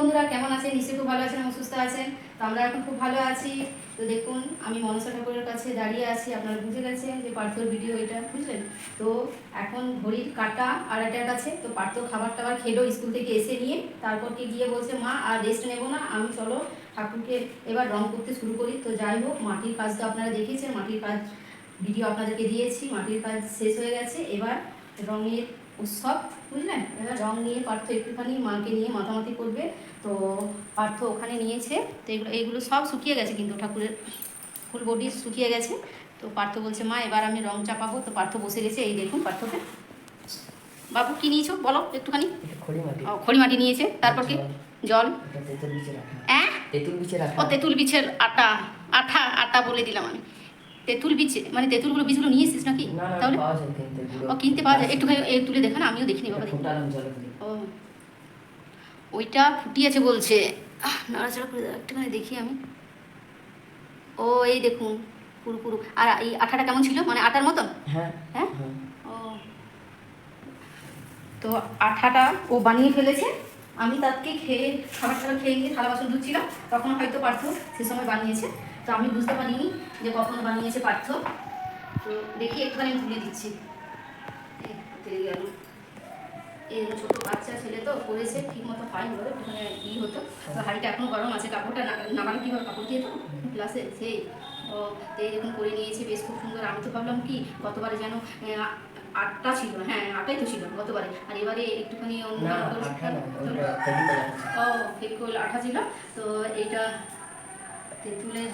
বন্ধুরা, কেমন আছেন? নিশ্চয়ই খুব ভালো আছেন এবং সুস্থ আছেন। তো আমরা এখন খুব ভালো আছি। তো দেখুন, আমি মনসা ঠাকুরের কাছে দাঁড়িয়ে আছি। আপনারা বুঝে গেছেন যে পার্থর ভিডিও এটা, বুঝলেন? তো এখন ঘড়ির কাটা আড়াইটার কাছে তো পার্থ খাবার টাবার খেলো স্কুল থেকে এসে নিয়ে। তারপর কি গিয়ে বলছে, মা, আর রেস্ট নেব না। আমি, চলো, ঠাকুরকে এবার রং করতে শুরু করি। তো যাই হোক, মাটির কাজ তো আপনারা দেখেছেন। মাটির কাজ ভিডিও আপনাদেরকে দিয়েছি। মাটির কাজ শেষ হয়ে গেছে। এবার রঙের উৎসব বুঝলেন? এবার রং নিয়ে পার্থ একটুখানি মাকে নিয়ে মাতামাতি করবে। তো পার্থ ওখানে নিয়েছে। তো এগুলো এইগুলো সব শুকিয়ে গেছে কিন্তু ঠাকুরের ফুল বডি শুকিয়ে গেছে। তো পার্থ বলছে মা এবার আমি রং চাপাবো। তো পার্থ বসে গেছে। এই দেখুন পার্থকে। বাবু কি নিয়েছো? বলো একটুখানি। খড়ি মাটি। ও, খড়ি মাটি নিয়েছে। তারপর কি? জল। তেঁতুল বিচে রাখা হ্যাঁ তেঁতুল বিচে রাখা ও তেঁতুল বীজের আটা। আঠা আটা বলে দিলাম আমি। তেঁতুল বীজে মানে তেঁতুলগুলো বীজগুলো নিয়ে এসিস নাকি? তাহলে? ও কিনতে পাওয়া যায়। একটুখানি এ তুলে দেখা না আমিও দেখিনি বাবা। ও। ওইটা ফুটিয়েছে বলছে। নাড়াচাড়া করে একটুখানি দেখি আমি। ও এই দেখুন পুরো পুরো। আর এই আঠাটা কেমন ছিল? মানে আটার মতন? হ্যাঁ হ্যাঁ? হ্যাঁ। ও। তো আঠাটা ও বানিয়ে ফেলেছে। আমি তাকে খেয়ে খাবার টাবার খেয়ে গিয়ে থালা বাসন ধুচ্ছিলাম। তখন হয়তো পার্থ সে সময় বানিয়েছে। তো আমি বুঝতে পারিনি যে কখন বানিয়েছে পার্থ তো দেখি একটুখানি আমি তুলে দিচ্ছি গেল এই ছোটো বাচ্চা ছেলে তো করেছে ঠিক মতো পাইনি বলে ওখানে ই হতো। তো হাঁড়িটা এখনও গরম আছে কাপড়টা নামানো কীভাবে কাপড় দিয়ে তো? ক্লাসে সেই। ও তো এই যখন করে নিয়েছি বেশ খুব সুন্দর। আমি তো ভাবলাম কি গতবারে যেন আটটা ছিল হ্যাঁ আটটাই তো ছিল গতবারে। আর এবারে একটুখানি অন্য ও ফেভিকল আঠা ছিল। তো এইটা তেঁতুলের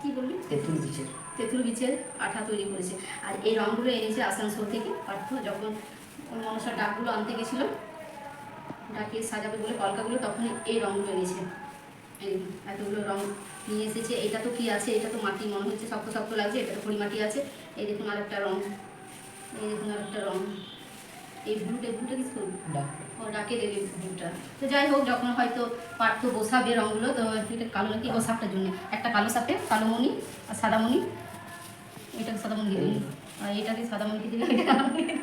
কি বললি? তেঁতুল বিচের তেঁতুল বীজের আঠা তৈরি করেছে। আর এই রঙগুলো এনেছে আসানসোল থেকে। পার্থ যখন ওই মনসার ডাকগুলো আনতে গেছিল ডাকে সাজাবে বলে কলকাগুলো তখন এই রঙগুলো এনেছে। এই এতগুলো রং নিয়ে এসেছে। এটা তো কি আছে? এটা তো মাটি মনে হচ্ছে শক্ত শক্ত লাগছে। এটা তো মাটি আছে। এই দেখুন আরেকটা রং এই দেখুন আরেকটা রং। এই ব্লুটা ব্লুটা কিছু করব ডাক দেবে ভুলটা তো যাই হোক, যখন হয়তো পার্থ বসাবে রঙগুলো, তো এটা কালো নাকি ও সাপটার জন্য? একটা কালো সাপে কালো মণি আর সাদা মণি। এটাকে সাদা মণি দিয়ে আর এটাকে সাদা মণি দিয়ে দিবি এটা কালো মণি দিয়ে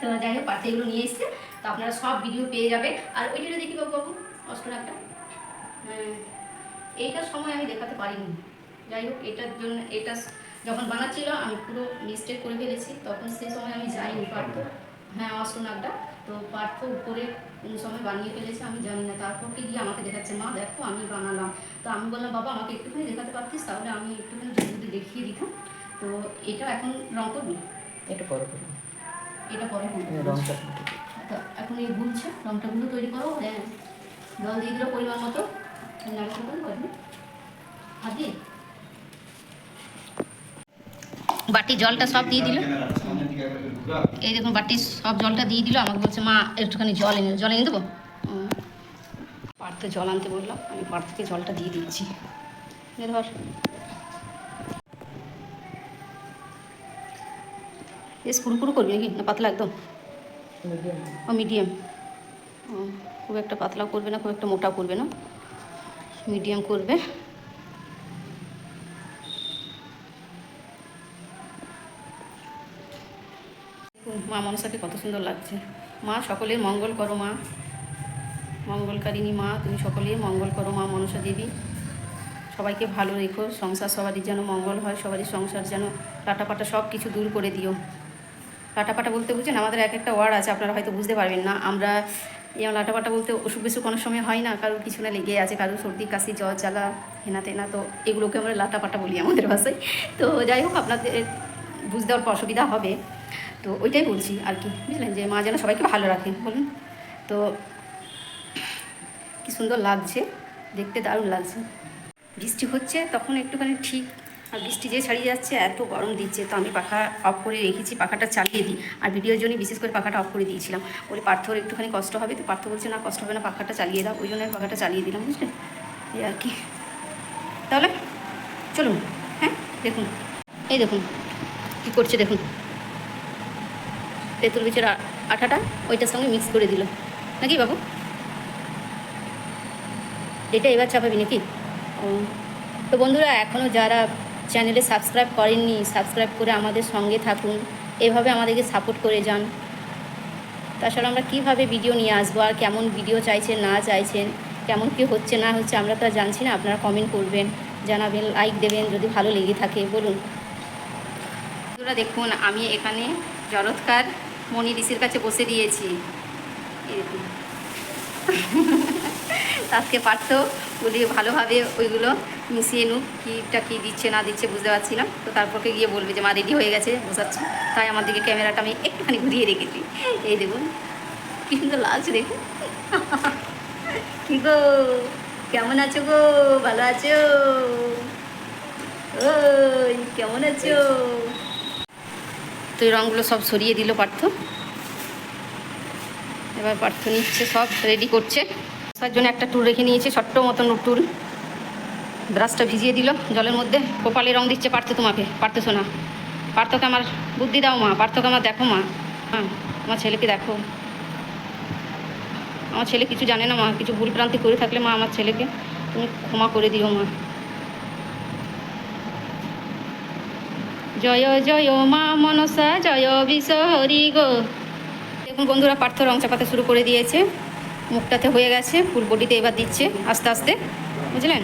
তো যাই হোক, পার্থ এগুলো নিয়ে এসছে। তো আপনারা সব ভিডিও পেয়ে যাবে আর ওইটা দেখি বাবু বাবু অষ্টনাথটা। হ্যাঁ এইটার সময় আমি দেখাতে পারিনি। যাই হোক, এটার জন্য, এটা যখন বানাচ্ছিল, আমি পুরো মিস্টেক করে ফেলেছি। তখন সেই সময় আমি যাইনি, পার্থ। হ্যাঁ অষ্টনাগটা তো পার্থ উপরে কোনো সময় বানিয়ে ফেলেছে আমি জানি না। তারপর কি গিয়ে আমাকে দেখাচ্ছে? মা দেখো আমি বানালাম। তো আমি বললাম বাবা আমাকে একটুখানি দেখাতে পারতিস? তাহলে আমি একটুখানি যদি দেখিয়ে দিতাম। তো এটা এখন রং করবি? এটা পরে করব। এটা পরে রংটা এখন এই গুলছে রংটা গুলো তৈরি করো হ্যাঁ। জল দিয়ে দিল পরিমাণ মতো। নাড়াচাড়া করবি হাত দিয়ে বাটি জলটা সব দিয়ে দিল। এই দেখুন বাটি সব জলটা দিয়ে দিল আমাকে বলছে মা একটুখানি জল এনে জল এনে দেবো? পার্থ জল আনতে বললাম আমি পার্থকে জলটা দিয়ে দিচ্ছি। এ ধর। বেশ পুরো করবি নাকি? না পাতলা একদম? ও মিডিয়াম। ও খুব একটা পাতলাও করবে না খুব একটা মোটাও করবে না। মিডিয়াম করবে। মা মনসাকে কত সুন্দর লাগছে। মা, সকলের মঙ্গল করো মা। মঙ্গলকারিণী মা, তুমি সকলের মঙ্গল করো মা মনসা দেবী। সবাইকে ভালো রেখো, সংসার সবারই যেন মঙ্গল হয়, সবারই সংসার যেন লাটাপাটা সব কিছু দূর করে দিও। লাটাপাটা বলতে বুঝছেন, আমাদের এক একটা ওয়ার্ড আছে, আপনারা হয়তো বুঝতে পারবেন না। আমরা যেমন লাটাপাটা বলতে অসুখ বিসুখ কোনো সময় হয় না কারোর কিছু না লেগে আছে কারোর সর্দি, কাশি, জ্বর, জ্বালা, হেনা তেনা, তো এগুলোকে আমরা লাটাপাটা বলি আমাদের ভাষায়। তো যাই হোক, আপনাদের বুঝতে অসুবিধা হবে। তো ওইটাই বলছি আর কি, বুঝলেন? যে মা যেন সবাইকে ভালো রাখেন বলুন? তো কি সুন্দর লাগছে, দেখতে দারুণ লাগছে। বৃষ্টি হচ্ছে, তখন একটুখানি ঠিক। আর বৃষ্টি যে ছাড়িয়ে যাচ্ছে, এত গরম দিচ্ছে। তো আমি পাখা অফ করে রেখেছি, পাখাটা চালিয়ে দিই। আর ভিডিওর জন্য বিশেষ করে পাখাটা অফ করে দিয়েছিলাম। বলে পার্থর একটুখানি কষ্ট হবে, তো পার্থ বলছে, না, কষ্ট হবে না, পাখাটা চালিয়ে দাও। ওই জন্য আমি পাখাটা চালিয়ে দিলাম, বুঝলেন? এই আর কি। তাহলে চলুন হ্যাঁ দেখুন। এই দেখুন, কী করছে দেখুন। তেঁতুল বীজের আ- আঠাটা ওইটার সঙ্গে মিক্স করে দিল। নাকি বাবু? এটা এবার চাপাবি নাকি? ও। তো বন্ধুরা এখনও যারা চ্যানেলে সাবস্ক্রাইব করেননি সাবস্ক্রাইব করে আমাদের সঙ্গে থাকুন। এভাবে আমাদেরকে সাপোর্ট করে যান। তাছাড়া আমরা কীভাবে ভিডিও নিয়ে আসব আর কেমন ভিডিও চাইছেন না চাইছেন কেমন কী হচ্ছে না হচ্ছে আমরা তো আর জানছি না আপনারা কমেন্ট করবেন জানাবেন লাইক দেবেন যদি ভালো লেগে থাকে বলুন। বন্ধুরা দেখুন আমি এখানে জরৎকার মণি ঋষির কাছে বসে দিয়েছি। দেখুন আজকে পারতো বলি ভালোভাবে ওইগুলো মিশিয়ে নুক, কীটা কী দিচ্ছে না দিচ্ছে বুঝতে পারছিলাম। তো তারপরকে গিয়ে বলবে যে, মা রেডি হয়ে গেছে বোঝাচ্ছে তাই আমার দিকে ক্যামেরাটা আমি একটুখানি ঘুরিয়ে রেখেছি। এই দেখুন, কি সুন্দর লাগছে দেখুন। কি গো, কেমন আছো গো? ভালো আছো? ওই, কেমন আছো? তো এই রঙগুলো সব সরিয়ে দিল পার্থ। এবার পার্থ নিচ্ছে সব রেডি করছে। তার জন্য একটা টুল রেখে নিয়েছে, ছোট্ট মতন টুল ব্রাশটা ভিজিয়ে দিল জলের মধ্যে। কপালে রং দিচ্ছে পার্থ তোমাকে। পার্থ শোনা। পার্থকে আমার বুদ্ধি দাও মা। পার্থকে আমার দেখো মা। হ্যাঁ আমার ছেলেকে দেখো। আমার ছেলে কিছু জানে না মা। কিছু ভুল ভ্রান্তি করে থাকলে মা আমার ছেলেকে তুমি ক্ষমা করে দিও মা। জয় জয় মা মনসা, জয় বিশহরি গো। দেখুন বন্ধুরা পার্থ রং চাপাতে শুরু করে দিয়েছে। মুখটাতে হয়ে গেছে, ফুল বডিতে এবার দিচ্ছে, আস্তে আস্তে। বুঝলেন?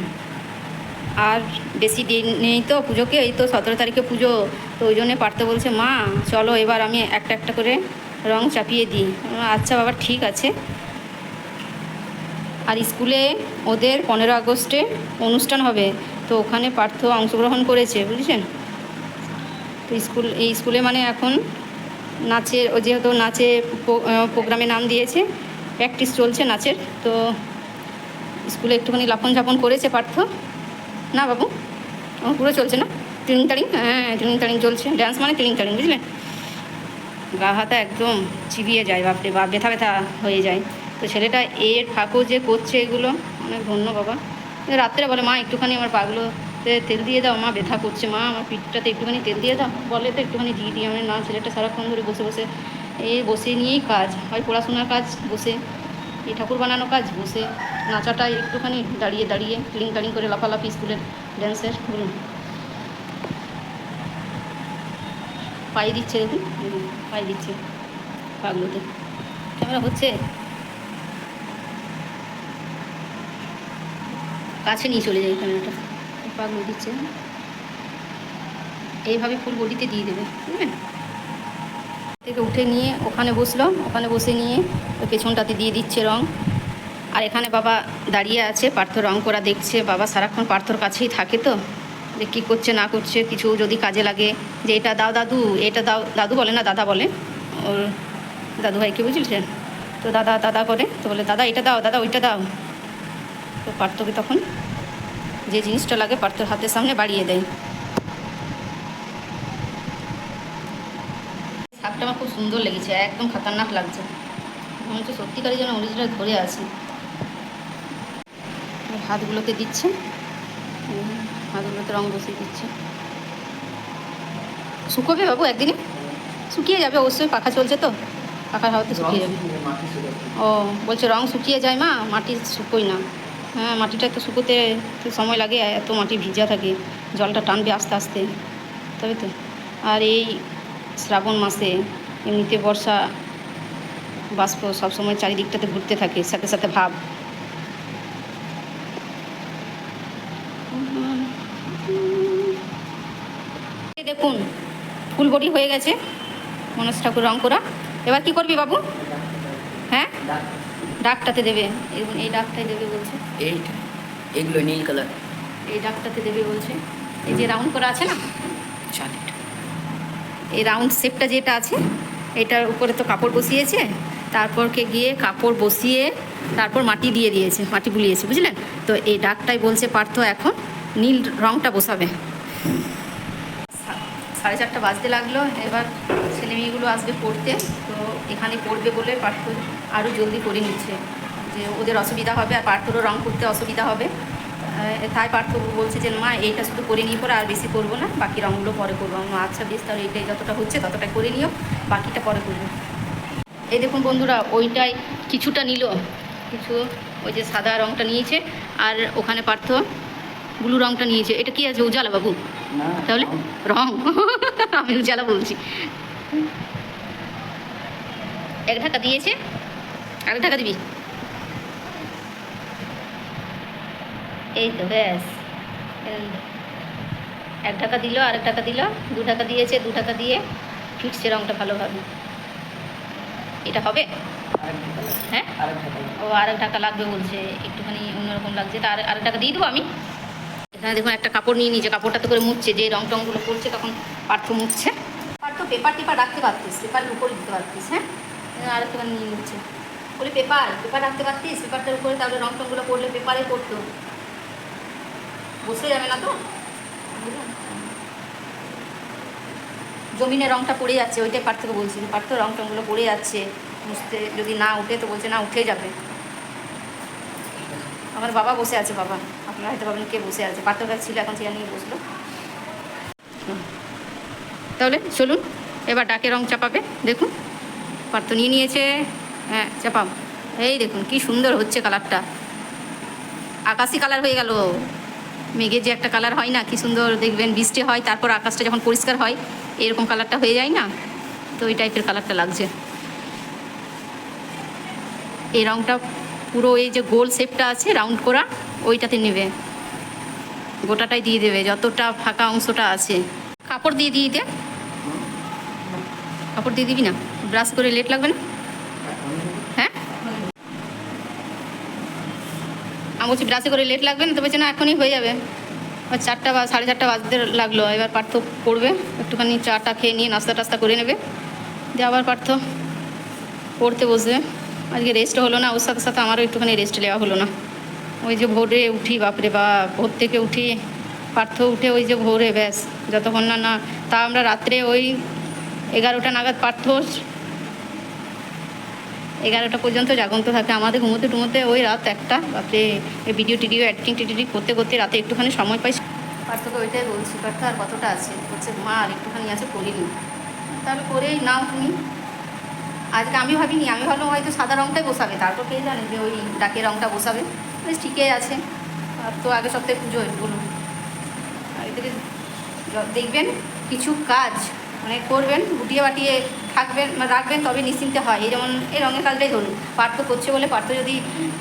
আর বেশি দিন নেই তো পুজোকে, এই তো সতেরো তারিখে পুজো, তো ওই জন্যে পার্থ বলছে, মা, চলো এবার আমি একটা একটা করে রং চাপিয়ে দিই। আচ্ছা বাবা, ঠিক আছে। আর স্কুলে ওদের পনেরো আগস্টে অনুষ্ঠান হবে, তো ওখানে পার্থ অংশগ্রহণ করেছে, বুঝেছেন? তো স্কুল, এই স্কুলে মানে এখন নাচের, ও যেহেতু নাচে প্রোগ্রামে নাম দিয়েছে, প্র্যাকটিস চলছে নাচের, তো স্কুলে একটুখানি লাফন ঝাপন করেছে পার্থ। না বাবু? পুরো চলছে না? ট্রিং টাড়িং হ্যাঁ ট্রিং টাড়িং চলছে। ড্যান্স মানে ট্রিং টাড়িং বুঝলেন গা হাতা একদম চিবিয়ে যায়, বাপরে বাপ ব্যথা ব্যথা হয়ে যায়। তো ছেলেটা এর ফাঁকও যে করছে এগুলো অনেক ধন্য বাবা। রাত্রে বলে, মা, একটুখানি আমার পাগুলো তেল দিয়ে দাও মা ব্যথা করছে মা আমার পিঠটাতে একটুখানি তেল দিয়ে দাও। বলে তো একটুখানি দিয়ে দিই আমি না ছেলেটা সারাক্ষণ ধরে বসে বসে। এই বসে নিয়েই কাজ হয় পড়াশোনার কাজ বসে। এই ঠাকুর বানানো কাজ বসে। নাচাটা একটুখানি দাঁড়িয়ে দাঁড়িয়ে ক্লিং টালিং করে লাফালাফি স্কুলের ড্যান্সের বলুন। পায়ে দিচ্ছে দেখুন, পায়ে দিচ্ছে পাগুলোতে ক্যামেরা হচ্ছে? কাছে নিয়ে চলে যাই ক্যামেরাটা। পাগুলো দিচ্ছে এইভাবে ফুল বডিতে দিয়ে দেবে বুঝলেন থেকে উঠে নিয়ে ওখানে বসল, ওখানে বসে নিয়ে ওই পেছনটাতে দিয়ে দিচ্ছে রং। আর এখানে বাবা দাঁড়িয়ে আছে পার্থ রং করা দেখছে। বাবা সারাক্ষণ পার্থর কাছেই থাকে তো। যে কী করছে, না করছে, কিছু যদি কাজে লাগে। যে এটা দাও দাদু, এটা দাও, দাদু বলে না, দাদা বলে। ওর দাদু ভাইকে বুঝলেন? তো দাদা দাদা করে তো বলে, দাদা, এটা দাও, দাদা, ওইটা দাও। তো পার্থকে তখন যে জিনিসটা লাগে পার্থর হাতের সামনে বাড়িয়ে দেয়। শাকটা আমার খুব সুন্দর লেগেছে, একদম খাতারনাক লাগছে। মনে হচ্ছে সত্যিকারই যেন অরিজিনাল ধরে আছে। হাতগুলোতে দিচ্ছে। হাতগুলোতে রং বসিয়ে দিচ্ছে। শুকোবে বাবু একদিনে? শুকিয়ে যাবে, অবশ্যই পাখা চলছে তো। পাখার হাওয়াতে শুকিয়ে যাবে। ও, বলছে রং শুকিয়ে যায় মা, মাটি শুকোই না। হ্যাঁ মাটিটা তো শুকোতে সময় লাগে, এত মাটি ভিজা থাকে, জলটা টানবে আস্তে আস্তে। তবে তো। আর এই শ্রাবণ মাসে এমনিতে বর্ষা, বাষ্প সবসময় চারিদিকটাতে ঘুরতে থাকে, সাথে সাথে ভাব। দেখুন ফুল বডি হয়ে গেছে, মনোজ ঠাকুর রং করা এবার কি করবি বাবু? হ্যাঁ? ডাকটাতে দেবে। এই- এই ডাকটাই দেবে বলছে। এইটা। এগুলো নীল কালার। এই ডাকটাতে দেবে বলছে। এই যে রাউন্ড করা আছে না? এই রাউন্ড শেপটা যেটা আছে এটার উপরে তো কাপড় বসিয়েছে। তারপরকে গিয়ে কাপড় বসিয়ে তারপর মাটি দিয়ে দিয়েছে মাটি বুলিয়েছে বুঝলেন? তো এই ডাকটাই বলছে পার্থ এখন নীল রংটা বসাবে। সাড়ে চারটা বাজতে লাগল এবার ছেলে মেয়েগুলো আসবে পড়তে তো এখানে পড়বে বলে পার্থ আরও জলদি করে নিচ্ছে। যে ওদের অসুবিধা হবে আর পার্থরও রং করতে অসুবিধা হবে। তাই পার্থ বলছে যে মা এইটা শুধু করে নিয়ে পরে আর বেশি করব না। বাকি রঙগুলো পরে করব। আমি আচ্ছা বেশ তাহলে এইটাই যতটা হচ্ছে ততটা করে নিও বাকিটা পরে করব। এই দেখুন বন্ধুরা ওইটাই কিছুটা নিল। কিছু ওই যে সাদা রঙটা নিয়েছে আর ওখানে পার্থ ব্লু রঙটা নিয়েছে। এটা কি আছে উজালা বাবু? তাহলে রং। আমি উজালা বলছি। এক ঢাকা দিয়েছে, আরেক ঢাকা দিবি। এই তো, ব্যাস। এক টাকা দিল, আরেক টাকা দিল, দু টাকা দিয়েছে, দু টাকা দিয়ে ফিটছে রঙটা ভালোভাবে। এটা হবে? হ্যাঁ? ও আরেক টাকা লাগবে বলছে, একটুখানি অন্যরকম লাগছে। তা আর, আরেক টাকা দিয়ে দেবো আমি? এখানে দেখুন একটা কাপড় নিয়ে নিয়েছে, কাপড়টা তো করে মুছছে, যে রং টংগুলো পড়ছে তখন পার্থ মুছছে। পার্থ পেপার টেপার রাখতে পারতিস পেপারের উপরে দিতে পারতিস হ্যাঁ? আর একটু নিয়ে নিচ্ছে। বলে পেপার পেপার রাখতে পারতিস পেপারটার উপরে তাহলে রং টংগুলো পড়লে পেপারে পড়তো। বসে যাবে না তো? জমিনে রংটা পড়ে যাচ্ছে ওইটাই পার্থকে বলছি যে পার্থ রং টংগুলো পড়ে যাচ্ছে মুছতে যদি না উঠে তো বলছে না উঠে যাবে। আমার বাবা বসে আছে বাবা। আপনারা হয়তো ভাবেন কে বসে আছে। কাছে ছিল এখন চেয়ার নিয়ে বসল। হুম। তাহলে চলুন, এবার ডাকে রং চাপাবে, দেখুন। পার্থ নিয়ে নিয়েছে। হ্যাঁ চাপাও। এই দেখুন, কি সুন্দর হচ্ছে কালারটা। আকাশি কালার হয়ে গেল। মেঘের যে একটা কালার হয় না, কি সুন্দর দেখবেন, বৃষ্টি হয়, তারপর আকাশটা যখন পরিষ্কার হয়, এরকম কালারটা হয়ে যায় না? তো ওই টাইপের কালারটা লাগছে। এই রংটা পুরো এই যে গোল শেপটা আছে রাউন্ড করা, ওইটাতে নেবে। গোটাটাই দিয়ে দেবে, যতটা ফাঁকা অংশটা আছে। কাপড় দিয়ে দিয়ে কাপড় দিয়ে দিবি না? ব্রাশ করে লেট লাগবে না? হ্যাঁ? আমি বলছি ব্রাশে করে লেট লাগবে না, তো বলছে না, এখনই হয়ে যাবে। আর চারটা বা সাড়ে চারটা বাজতে লাগল, এবার পার্থ পড়বে। একটুখানি চাটা খেয়ে নিয়ে নাস্তা টাস্তা করে নেবে। দিয়ে আবার পার্থ পড়তে বসবে। আজকে রেস্ট হলো না, ওর সাথে সাথে আমারও একটুখানি রেস্ট নেওয়া হলো না। ওই যে ভোরে উঠি, বাপরে বা ভোর থেকে উঠি, পার্থ উঠে ওই যে ভোরে, ব্যাস। যতক্ষণ না না, তা আমরা রাত্রে ওই এগারোটা নাগাদ পার্থ এগারোটা পর্যন্ত জাগন্ত থাকে আমাদের, ঘুমোতে টুমোতে ওই রাত একটা। বাপরে ভিডিও টিডিও এডিটিং টিডিটিং করতে করতে রাতে একটুখানি সময় পাই। পার্থকে ওইটাই বলছি, পার্থ, আর কতটা আছে? বলছে, মা, আর একটুখানি আছে করিনি তাহলে করেই নাও তুমি। আজকে আমি ভাবিনি, আমি ভাবলাম হয়তো সাদা রঙটাই বসাবে। তারপর কে জানে যে ওই ডাকের রঙটা বসাবে। বেশ, ঠিকই আছে। আর তো আগে সপ্তাহে পুজোয় বলুন। আর এদিকে দেখবেন, কিছু কাজ। মানে করবেন, গুটিয়ে বাটিয়ে থাকবেন মানে রাখবেন তবে নিশ্চিন্তে হয়। এই যেমন এই রঙের কাজটাই ধরুন। পার্থ করছে বলে পার্থ যদি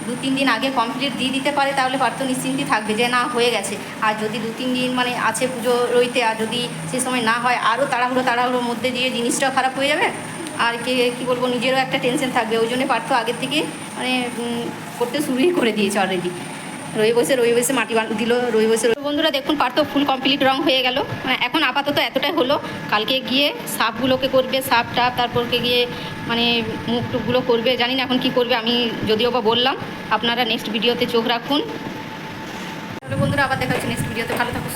দু, তিন দিন আগে কমপ্লিট দিয়ে দিতে পারে, তাহলে পার্থ নিশ্চিন্তে থাকবে যে না, হয়ে গেছে। আর যদি দু, তিন দিন মানে আছে পুজো রইতে, আর যদি সে সময় না হয়, আরও তাড়াহুড়ো, তাড়াহুড়োর মধ্যে দিয়ে জিনিসটাও খারাপ হয়ে যাবে। আর কে, কি বলব, নিজেরও একটা টেনশন থাকবে। ওই জন্য পার্থ আগের থেকে মানে করতে শুরুই করে দিয়েছে অলরেডি রয়ে বসে রয়ে বসে মাটি দিল, রয়ে বসে বন্ধুরা দেখুন পার্থ ফুল কমপ্লিট রং হয়ে গেল। মানে এখন আপাতত এতটাই হলো। কালকে গিয়ে সাপগুলোকে করবে, সাপ টাপ তারপরকে গিয়ে মানে মুখ টুকগুলো করবে। জানি না এখন কি করবে, আমি যদিও বা বললাম। আপনারা নেক্সট ভিডিওতে চোখ রাখুন। বন্ধুরা আবার দেখা হচ্ছে নেক্সট ভিডিওতে। ভালো থাকুন